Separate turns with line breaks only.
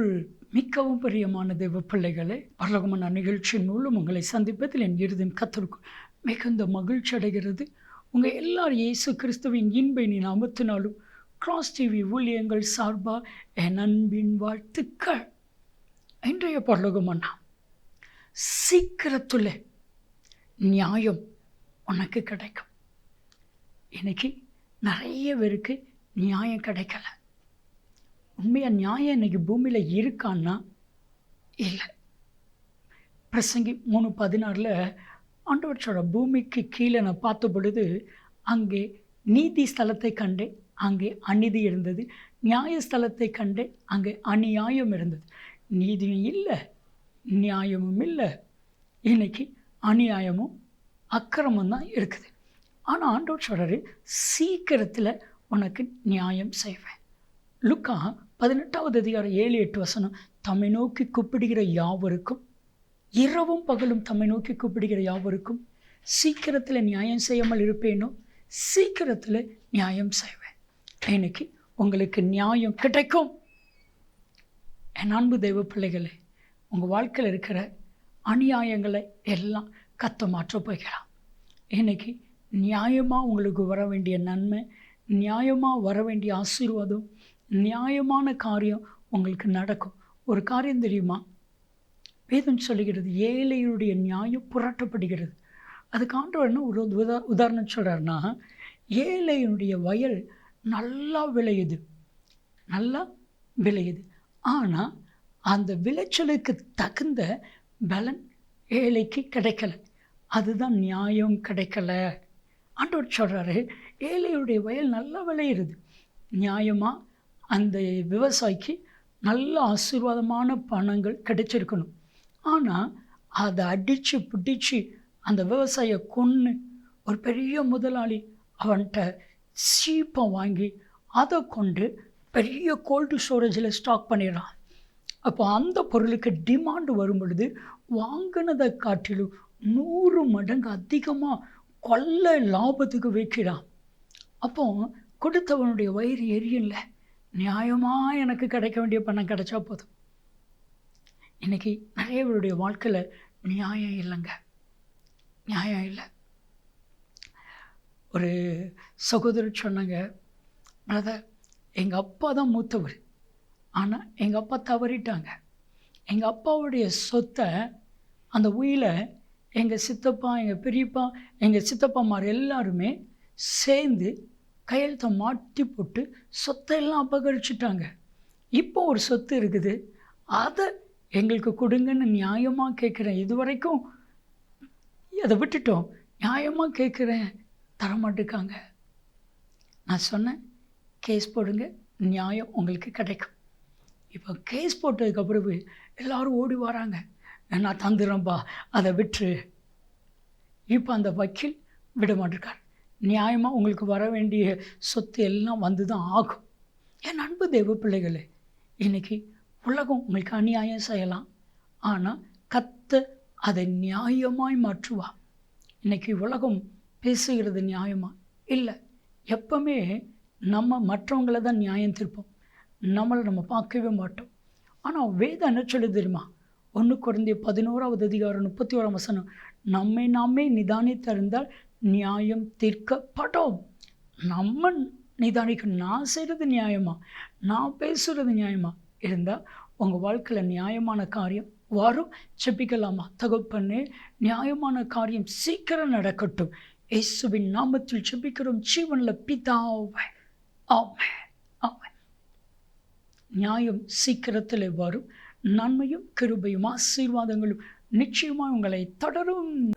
கிறிஸ்துக்குள் மிகவும் பிரியமான தெய்வ பிள்ளைகளே பரலோகமான நிகழ்ச்சியின் மூலம் உங்களை சந்திப்பதில் என் இருதயம் கத்தருக்குள் மிகுந்த மகிழ்ச்சி அடைகிறது. உங்கள் எல்லார் இயேசு கிறிஸ்துவின் இன்பை நீ நாமத்தினாலும் கிராஸ் டிவி ஊழியங்கள் சார்பா என் அன்பின் வாழ்த்துக்கள். இன்றைய பரலோகமன்னா சீக்கிரத்துல நியாயம் உனக்கு கிடைக்கும். இன்னைக்கு நிறைய பேருக்கு நியாயம் கிடைக்கல. உண்மையாக நியாயம் இன்னைக்கு பூமியில் இருக்கான்னா? இல்லை. பிரசங்கி மூணு பதினாறில் ஆண்டவர் பூமிக்கு கீழே நான் பார்த்த பொழுது அங்கே நீதி ஸ்தலத்தை கண்டே அங்கே அநீதி இருந்தது. நியாய ஸ்தலத்தை கண்டே அங்கே அநியாயம் இருந்தது. நீதியும் இல்லை நியாயமும் இல்லை. இன்னைக்கு அநியாயமும் அக்கிரமும் தான் இருக்குது. ஆனால் ஆண்டவர் சொல்கிறாரு சீக்கிரத்தில் உனக்கு நியாயம் செய்வேன். லுக்கா பதினெட்டாவது அதிகாரம் ஏழு எட்டு வசனம் தம்மை நோக்கி கூப்பிடுகிற யாவருக்கும் இரவும் பகலும் தம்மை நோக்கி கூப்பிடுகிற யாவருக்கும் சீக்கிரத்தில் நியாயம் செய்யாமல் இருப்பேனோ சீக்கிரத்தில் நியாயம் செய்வேன். இன்னைக்கு உங்களுக்கு நியாயம் கிடைக்கும். என் அன்பு தெய்வ பிள்ளைகளே உங்கள் வாழ்க்கையில் இருக்கிற அநியாயங்களை எல்லாம் கத்த மாற்ற போகிறான். இன்னைக்கு நியாயமாக உங்களுக்கு வர வேண்டிய நன்மை நியாயமாக வர வேண்டிய ஆசீர்வாதம் நியாயமான காரியம் உங்களுக்கு நடக்கும். ஒரு காரியம் தெரியுமா? வேதம் சொல்லுகிறது ஏழையுடைய நியாயம் புரட்டப்படுகிறது. அதுக்கு என்ன ஒரு உதா உதாரணம் சொல்கிறாருன்னா ஏழையினுடைய வயல் நல்லா விளையுது. நல்லா விளையுது. ஆனால் அந்த விளைச்சலுக்கு தகுந்த பலன் ஏழைக்கு கிடைக்கல. அதுதான் நியாயம் கிடைக்கல. ஆண்டவர் சொல்கிறாரு ஏழையுடைய வயல் நல்லா விளையிறது. நியாயமாக அந்த விவசாயிக்கு நல்ல ஆசீர்வாதமான பணங்கள் கிடைச்சிருக்கணும். ஆனால் அதை அடித்து பிடிச்சி அந்த விவசாயியை கொன்று ஒரு பெரிய முதலாளி அவன்கிட்ட சீப்பை வாங்கி அதை கொண்டு பெரிய கோல்டு ஸ்டோரேஜில் ஸ்டாக் பண்ணிடுறான். அப்போ அந்த பொருளுக்கு டிமாண்டு வரும் பொழுது வாங்கினதை காட்டிலும் நூறு மடங்கு அதிகமாக கொள்ள லாபத்துக்கு வைக்கிறான் அப்போ கொடுத்தவனுடைய வயிறு எரியல நியாயமாக எனக்கு கிடைக்க வேண்டிய பணம் கிடைச்சா போதும். இன்றைக்கி நிறைய பேருடைய வாழ்க்கையில் நியாயம் இல்லைங்க. நியாயம் இல்லை. ஒரு சகோதரர் சொன்னாங்க பிரதர் எங்கள் அப்பா தான் மூத்தவர். ஆனால் எங்கள் அப்பா தவறிட்டாங்க. எங்கள் அப்பாவுடைய சொத்தை அந்த உயிலை எங்கள் சித்தப்பா எங்கள் பெரியப்பா எங்கள் சித்தப்பாமார் எல்லாருமே சேர்ந்து கையெழுத்தை மாட்டி போட்டு சொத்தையெல்லாம் அபகரிச்சிட்டாங்க. இப்போ ஒரு சொத்து இருக்குது. அதை எங்களுக்கு கொடுங்கன்னு நியாயமாக கேட்குறேன். இது வரைக்கும் அதை விட்டுட்டோம். நியாயமாக கேட்குறேன். தரமாட்டுக்காங்க நான் சொன்னேன் கேஸ் போடுங்க. நியாயம் உங்களுக்கு கிடைக்கும். இப்போ கேஸ் போட்டதுக்கு பிறகு எல்லோரும் ஓடி வராங்க. நான் தந்துடுறேன்ப்பா அதை விட்டுரு. இப்போ அந்த வக்கீல் விட மாட்டிருக்கார் நியாயமாக உங்களுக்கு வர வேண்டிய சொத்து எல்லாம் வந்து தான் ஆகும். என் அன்பு தெய்வ பிள்ளைகளே இன்றைக்கி உலகம் உங்களுக்கு அநியாயம் செய்யலாம். ஆனால் கத்த அதை நியாயமாய் மாற்றுவா இன்றைக்கி உலகம் பேசுகிறது நியாயமாக இல்லை எப்பவுமே நம்ம மற்றவங்கள தான் நியாயம் திருப்போம். நம்மளை நம்ம பார்க்கவே மாட்டோம். ஆனால் வேதம் என்ன சொல்லுது தெரியுமா? ஒன்று குறைந்த பதினோராவது அதிகாரம் முப்பத்தி ஓராம் வசனம் நம்மை நாமே நிதானித்திருந்தால் நியாயம் தீர்க்கப்படும். நம்ம நிதானிக்க நான் செய்கிறது நியாயமா? நான் பேசுகிறது நியாயமா? இருந்தால் உங்கள் வாழ்க்கையில் நியாயமான காரியம் வரும். செப்பிக்கலாமா தகப்பண்ணே நியாயமான காரியம் சீக்கிரம் நடக்கட்டும். இயேசுவின் நாமத்தில் செப்பிக்கிறோம் ஜீவனில் பிதாவை. ஆமை ஆமை நியாயம் சீக்கிரத்தில் வரும். நன்மையும் கிருபையும் ஆசீர்வாதங்களும் நிச்சயமாக உங்களை தொடரும்.